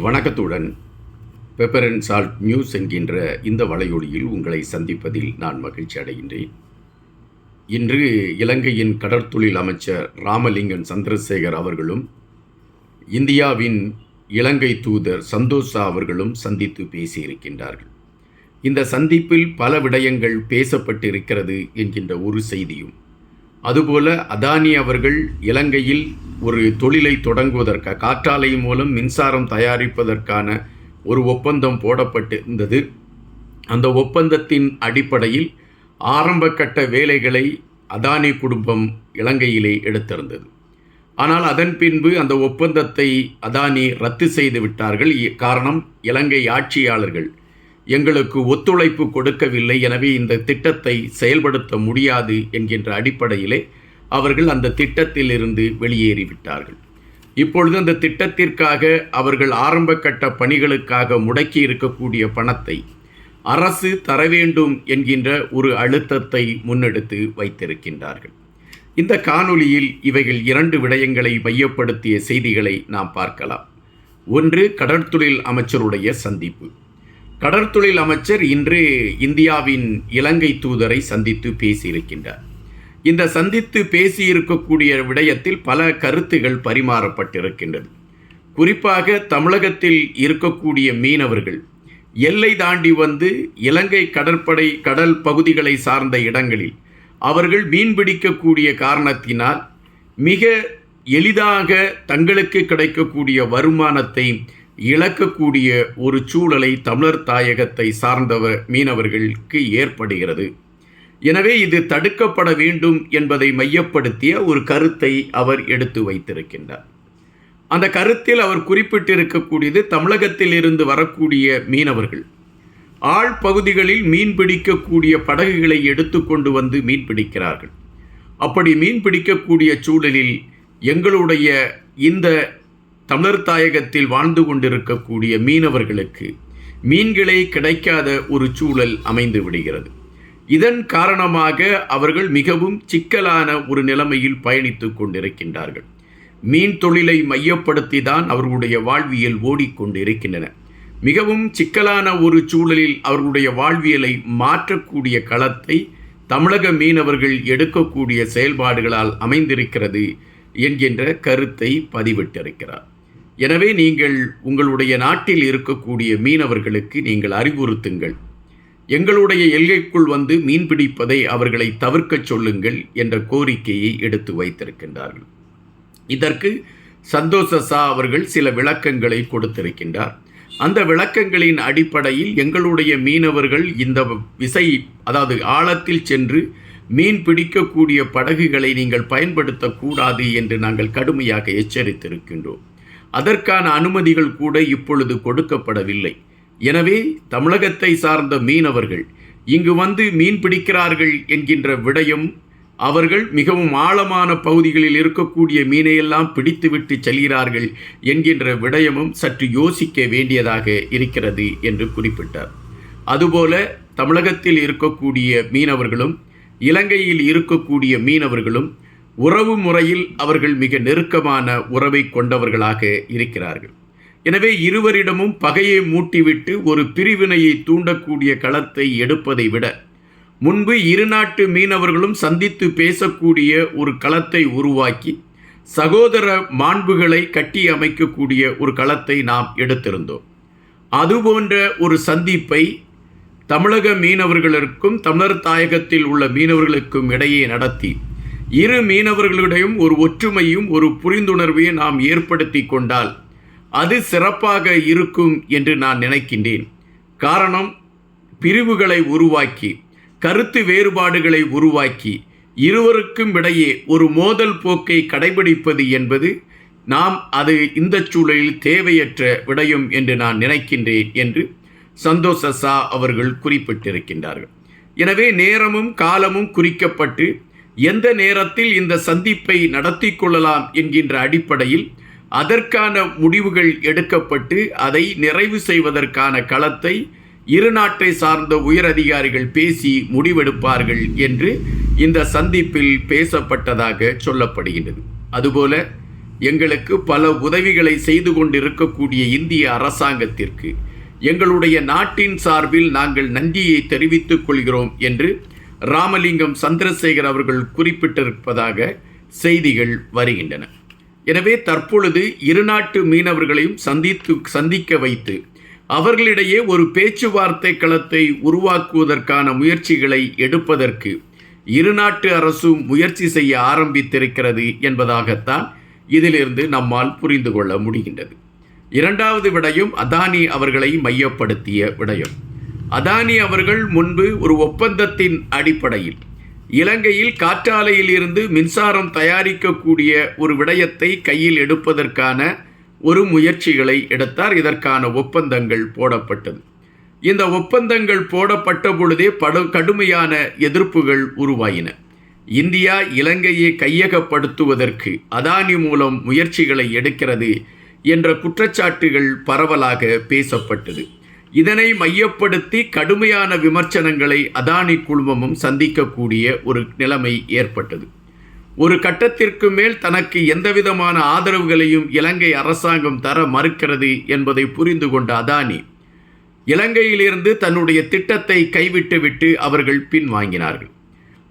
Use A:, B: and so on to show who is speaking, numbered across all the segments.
A: வணக்கத்துடன். Pepper and salt news என்கின்ற இந்த வலையொலியில் உங்களை சந்திப்பதில் நான் மகிழ்ச்சி அடைகின்றேன். இன்று இலங்கையின் கடற்தொழில் அமைச்சர் ராமலிங்கன் சந்திரசேகர் அவர்களும் இந்தியாவின் இலங்கை தூதர் சந்தோஷா அவர்களும் சந்தித்து பேசியிருக்கின்றார்கள். இந்த சந்திப்பில் பல விடயங்கள் பேசப்பட்டிருக்கிறது என்கின்ற ஒரு செய்தியும் அதுபோல அதானி அவர்கள் இலங்கையில் ஒரு தொழிலை தொடங்குவதற்காக காற்றாலை மூலம் மின்சாரம் தயாரிப்பதற்கான ஒரு ஒப்பந்தம் போடப்பட்டிருந்தது. அந்த ஒப்பந்தத்தின் அடிப்படையில் ஆரம்ப கட்ட வேலைகளை அதானி குடும்பம் இலங்கையிலே எடுத்திருந்தது. ஆனால் அதன் பின்பு அந்த ஒப்பந்தத்தை அதானி ரத்து செய்து விட்டார்கள். இ- காரணம் இலங்கை ஆட்சியாளர்கள். எங்களுக்கு ஒத்துழைப்பு கொடுக்கவில்லை. எனவே இந்த திட்டத்தை செயல்படுத்த முடியாது என்கின்ற அடிப்படையிலே அவர்கள் அந்த திட்டத்திலிருந்து வெளியேறிவிட்டார்கள். இப்பொழுது அந்த திட்டத்திற்காக அவர்கள் ஆரம்ப கட்ட பணிகளுக்காக முடக்கி இருக்கக்கூடிய பணத்தை அரசு தர வேண்டும் என்கின்ற ஒரு அழுத்தத்தை முன்னெடுத்து வைத்திருக்கின்றார்கள். இந்த காணொளியில் இவைகள் இரண்டு விடயங்களை மையப்படுத்திய செய்திகளை நாம் பார்க்கலாம். ஒன்று கடற்தொழில் அமைச்சருடைய சந்திப்பு. கடற்தொழில் அமைச்சர் இன்று இந்தியாவின் இலங்கை தூதரை சந்தித்து பேசியிருக்கின்றார். இந்த சந்தித்து பேசியிருக்கக்கூடிய விடயத்தில் பல கருத்துகள் பரிமாறப்பட்டிருக்கின்றது. குறிப்பாக தமிழகத்தில் இருக்கக்கூடிய மீனவர்கள் எல்லை தாண்டி வந்து இலங்கை கடற்படை கடல் பகுதிகளை சார்ந்த இடங்களில் அவர்கள் மீன்பிடிக்கக்கூடிய காரணத்தினால் மிக எளிதாக தங்களுக்கு கிடைக்கக்கூடிய வருமானத்தை இழக்கக்கூடிய ஒரு சூழலை தமிழர் தாயகத்தை சார்ந்தவர் மீனவர்களுக்கு ஏற்படுகிறது. எனவே இது தடுக்கப்பட வேண்டும் என்பதை மையப்படுத்திய ஒரு கருத்தை அவர் எடுத்து வைத்திருக்கின்றார். அந்த கருத்தில் அவர் குறிப்பிட்டிருக்கக்கூடியது தமிழகத்தில் இருந்து வரக்கூடிய மீனவர்கள். ஆழ் பகுதிகளில் மீன் பிடிக்கக்கூடிய படகுகளை எடுத்துக்கொண்டு வந்து மீன் பிடிக்கிறார்கள். அப்படி மீன் பிடிக்கக்கூடிய சூழலில் எங்களுடைய இந்த தமிழர் தாயகத்தில் வாழ்ந்து கொண்டிருக்கக்கூடிய மீனவர்களுக்கு மீன்களே கிடைக்காத ஒரு சூழல் அமைந்து விடுகிறது. இதன் காரணமாக அவர்கள் மிகவும் சிக்கலான ஒரு நிலைமையில் பயணித்து கொண்டிருக்கின்றார்கள். மீன் தொழிலை மையப்படுத்தி தான் அவர்களுடைய வாழ்வியல் ஓடிக்கொண்டிருக்கின்றன. மிகவும் சிக்கலான ஒரு சூழலில் அவர்களுடைய வாழ்வியலை மாற்றக்கூடிய களத்தை தமிழக மீனவர்கள் எடுக்கக்கூடிய செயல்பாடுகளால் அமைந்திருக்கிறது என்கின்ற கருத்தை பதிவிட்டிருக்கிறார். எனவே நீங்கள் உங்களுடைய நாட்டில் இருக்கக்கூடிய மீனவர்களுக்கு நீங்கள் அறிவுறுத்துங்கள். எங்களுடைய எல்கைக்குள் வந்து மீன் பிடிப்பதை அவர்களை தவிர்க்கச் சொல்லுங்கள் என்ற கோரிக்கையை எடுத்து வைத்திருக்கின்றார்கள். இதற்கு சந்தோஷ சா அவர்கள் சில விளக்கங்களை கொடுத்திருக்கின்றார். அந்த விளக்கங்களின் அடிப்படையில் எங்களுடைய மீனவர்கள் இந்த விசை அதாவது ஆழத்தில் சென்று மீன் பிடிக்கக்கூடிய படகுகளை நீங்கள் பயன்படுத்தக்கூடாது என்று நாங்கள் கடுமையாக எச்சரித்திருக்கின்றோம். அதற்கான அனுமதிகள் கூட இப்பொழுது கொடுக்கப்படவில்லை. எனவே தமிழகத்தை சார்ந்த மீனவர்கள் இங்கு வந்து மீன் பிடிக்கிறார்கள் என்கின்ற விடயம் அவர்கள் மிகவும் ஆழமான பகுதிகளில் இருக்கக்கூடிய மீனையெல்லாம் பிடித்துவிட்டு செல்கிறார்கள் என்கின்ற விடயமும் சற்று யோசிக்க வேண்டியதாக இருக்கிறது என்று குறிப்பிட்டார். அதுபோல தமிழகத்தில் இருக்கக்கூடிய மீனவர்களும் இலங்கையில் இருக்கக்கூடிய மீனவர்களும் உறவு முறையில் அவர்கள் மிக நெருக்கமான உறவை கொண்டவர்களாக இருக்கிறார்கள். எனவே இருவரிடமும் பகையை மூட்டிவிட்டு ஒரு பிரிவினையை தூண்டக்கூடிய களத்தை எடுப்பதை விட முன்பு இரு நாட்டு மீனவர்களும் சந்தித்து பேசக்கூடிய ஒரு களத்தை உருவாக்கி சகோதர மாண்புகளை கட்டி அமைக்கக்கூடிய ஒரு களத்தை நாம் எடுத்திருந்தோம். அதுபோன்ற ஒரு சந்திப்பை தமிழக மீனவர்களுக்கும் தமிழர் தாயகத்தில் உள்ள மீனவர்களுக்கும் இடையே நடத்தி இரு மீனவர்களிடையும் ஒரு ஒற்றுமையும் ஒரு புரிந்துணர்வையும் நாம் ஏற்படுத்தி கொண்டால் அது சிறப்பாக இருக்கும் என்று நான் நினைக்கின்றேன். காரணம் பிரிவுகளை உருவாக்கி கருத்து வேறுபாடுகளை உருவாக்கி இருவருக்கும் இடையே ஒரு மோதல் போக்கை கடைபிடிப்பது என்பது நாம் அது இந்த சூழலில் தேவையற்ற விடயம் என்று நான் நினைக்கின்றேன் என்று சந்தோஷ சா அவர்கள் குறிப்பிட்டிருக்கின்றார்கள். எனவே நேரமும் காலமும் குறிக்கப்பட்டு எந்த நேரத்தில் இந்த சந்திப்பை நடத்தி கொள்ளலாம் என்கின்ற அடிப்படையில் அதற்கான முடிவுகள் எடுக்கப்பட்டு அதை நிறைவு செய்வதற்கான களத்தை இரு நாட்டை சார்ந்த உயரதிகாரிகள் பேசி முடிவெடுப்பார்கள் என்று இந்த சந்திப்பில் பேசப்பட்டதாக சொல்லப்படுகின்றது. அதுபோல எங்களுக்கு பல உதவிகளை செய்து கொண்டிருக்கக்கூடிய இந்திய அரசாங்கத்திற்கு எங்களுடைய நாட்டின் சார்பில் நாங்கள் நன்றியை தெரிவித்துக் கொள்கிறோம் என்று ராமலிங்கம் சந்திரசேகர் அவர்கள் குறிப்பிட்டிருப்பதாக செய்திகள் வருகின்றன. எனவே தற்பொழுது இரு நாட்டு மீனவர்களையும் சந்தித்து சந்திக்க வைத்து அவர்களிடையே ஒரு பேச்சுவார்த்தை களத்தை உருவாக்குவதற்கான முயற்சிகளை எடுப்பதற்கு இரு நாட்டு அரசும் முயற்சி செய்ய ஆரம்பித்திருக்கிறது என்பதாகத்தான் இதிலிருந்து நம்மால் புரிந்து கொள்ள முடிகின்றது. இரண்டாவது விடயம் அதானி அவர்களை மையப்படுத்திய விடயம். அதானி அவர்கள் முன்பு ஒரு ஒப்பந்தத்தின் அடிப்படையில் இலங்கையில் காற்றாலையில் இருந்து மின்சாரம் தயாரிக்கக்கூடிய ஒரு விடயத்தை கையில் எடுப்பதற்கான ஒரு முயற்சிகளை எடுத்தார். இதற்கான ஒப்பந்தங்கள் போடப்பட்டது. இந்த ஒப்பந்தங்கள் போடப்பட்ட பொழுதே படு கடுமையான எதிர்ப்புகள் உருவாயின. இந்தியா இலங்கையை கையகப்படுத்துவதற்கு அதானி மூலம் முயற்சிகளை எடுக்கிறது என்ற குற்றச்சாட்டுகள் பரவலாக பேசப்பட்டது. இதனை மையப்படுத்தி கடுமையான விமர்சனங்களை அதானி குழுமமும் சந்திக்கக்கூடிய ஒரு நிலைமை ஏற்பட்டது. ஒரு கட்டத்திற்கு மேல் தனக்கு எந்தவிதமான ஆதரவுகளையும் இலங்கை அரசாங்கம் தர மறுக்கிறது என்பதை புரிந்து கொண்ட அதானி இலங்கையிலிருந்து தன்னுடைய திட்டத்தை கைவிட்டுவிட்டு அவர்கள் பின்வாங்கினார்கள்.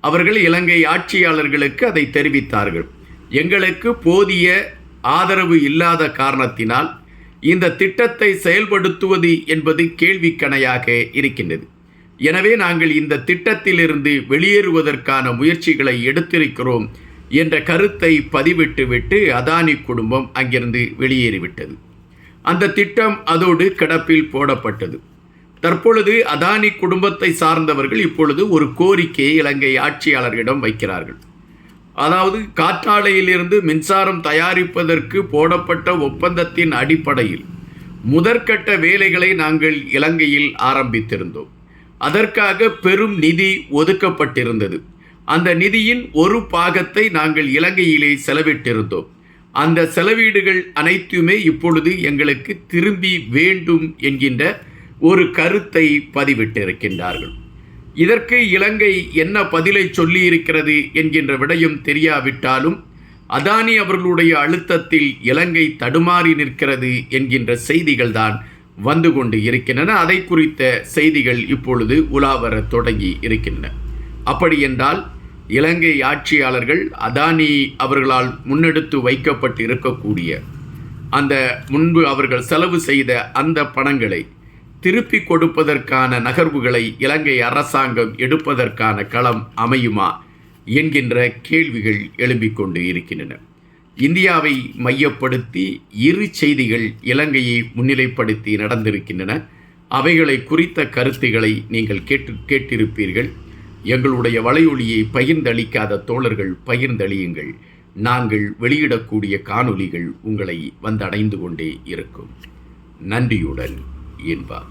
A: அவர்கள் இலங்கை ஆட்சியாளர்களுக்கு அதை தெரிவித்தார்கள். எங்களுக்கு போதிய ஆதரவு இல்லாத காரணத்தினால் இந்த திட்டத்தை செயல்படுத்துவது என்பது கேள்விக்கணையாக இருக்கின்றது. எனவே நாங்கள் இந்த திட்டத்திலிருந்து வெளியேறுவதற்கான முயற்சிகளை எடுத்திருக்கிறோம் என்ற கருத்தை பதிவிட்டுவிட்டு அதானி குடும்பம் அங்கிருந்து வெளியேறிவிட்டது. அந்த திட்டம் அதோடு கிடப்பில் போடப்பட்டது. தற்பொழுது அதானி குடும்பத்தை சார்ந்தவர்கள் இப்பொழுது ஒரு கோரிக்கையை இலங்கை ஆட்சியாளர்களிடம் வைக்கிறார்கள். அதாவது காற்றாலையிலிருந்து மின்சாரம் தயாரிப்பதற்கு போடப்பட்ட ஒப்பந்தத்தின் அடிப்படையில் முதற்கட்ட வேலைகளை நாங்கள் இலங்கையில் ஆரம்பித்திருந்தோம். அதற்காக பெரும் நிதி ஒதுக்கப்பட்டிருந்தது. அந்த நிதியின் ஒரு பாகத்தை நாங்கள் இலங்கையிலே செலவிட்டிருந்தோம். அந்த செலவீடுகள் அனைத்துமே இப்பொழுது எங்களுக்கு திரும்பி வேண்டும் என்கின்ற ஒரு கருத்தை பதிவிட்டிருக்கின்றார்கள். இதற்கு இலங்கை என்ன பதிலை சொல்லியிருக்கிறது என்கின்ற விடயம் தெரியாவிட்டாலும் அதானி அவர்களுடைய அழுத்தத்தில் இலங்கை தடுமாறி நிற்கிறது என்கின்ற செய்திகள் தான் வந்து கொண்டு இருக்கின்றன. அதை குறித்த செய்திகள் இப்பொழுது உலாவர தொடங்கி இருக்கின்றன. அப்படி என்றால் இலங்கை ஆட்சியாளர்கள் அதானி அவர்களால் முன்னெடுத்து வைக்கப்பட்டு இருக்கக்கூடிய அந்த முன்பு அவர்கள் செலவு செய்த அந்த பணங்களை திருப்பி கொடுப்பதற்கான நகர்வுகளை இலங்கை அரசாங்கம் எடுப்பதற்கான களம் அமையுமா என்கின்ற கேள்விகள் எழும்பிக் கொண்டு இருக்கின்றன. இந்தியாவை மையப்படுத்தி இரு செய்திகள் இலங்கையை முன்னிலைப்படுத்தி நடந்திருக்கின்றன. அவைகளை குறித்த கருத்துகளை நீங்கள் கேட்டு கேட்டிருப்பீர்கள். எங்களுடைய வலையொலியை பகிர்ந்தளிக்காத தோழர்கள் பகிர்ந்தளியுங்கள். நாங்கள் வெளியிடக்கூடிய காணொளிகள் உங்களை வந்தடைந்து கொண்டே இருக்கும். நன்றியுடன் என்பார்